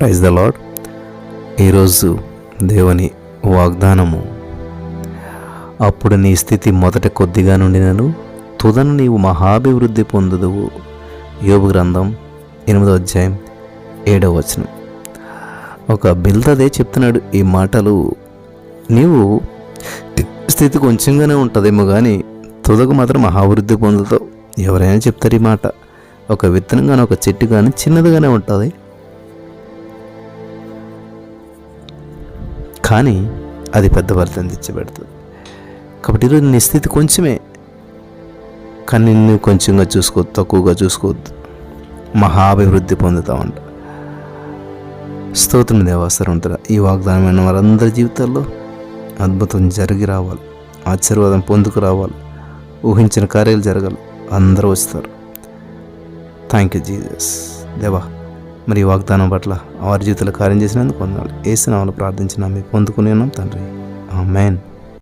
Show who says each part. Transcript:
Speaker 1: Praise the lord ఈరోజు దేవుని వాగ్దానము. అప్పుడు నీ స్థితి మొదట కొద్దిగా నుండినను తుదను నీవు మహాభివృద్ధి పొందుదువు. యోగు గ్రంథం ఎనిమిదో అధ్యాయం ఏడవ వచనం. ఒక బిల్దదే చెప్తున్నాడు ఈ మాటలు నీవు స్థితి కొంచెంగానే ఉంటుందేమో కానీ తుదకు మాత్రం మహాభివృద్ధి పొందుతావు. ఎవరైనా చెప్తారు ఈ మాట ఒక విత్తనం కానీ ఒక చెట్టు కానీ చిన్నదిగానే ఉంటుంది. కానీ అది పెద్ద ఫలితం తెచ్చిపెడుతుంది. కాబట్టి ఈరోజు నీ స్థితి కొంచెమే కానీ నిన్ను కొంచెంగా చూసుకోవద్దు తక్కువగా చూసుకోవద్దు. మహాభివృద్ధి పొందుతామంట స్తోత్రం దేవాసరం ఉంటారా ఈ వాగ్దానమైన వారందరి జీవితాల్లో అద్భుతం జరిగి రావాలి. ఆశీర్వాదం పొందుకు రావాలి. ఊహించిన కార్యాలు జరగాలి. అందరూ వస్తారు. థ్యాంక్ యూ జీజస్ దేవా మరి వాగ్దానం పట్ల వారి జీవితంలో కార్యం చేసినందుకు పొందాలి ఏసునామలు ప్రార్థించిన మీకు పొందుకుని ఉన్నాం తండ్రి. ఆ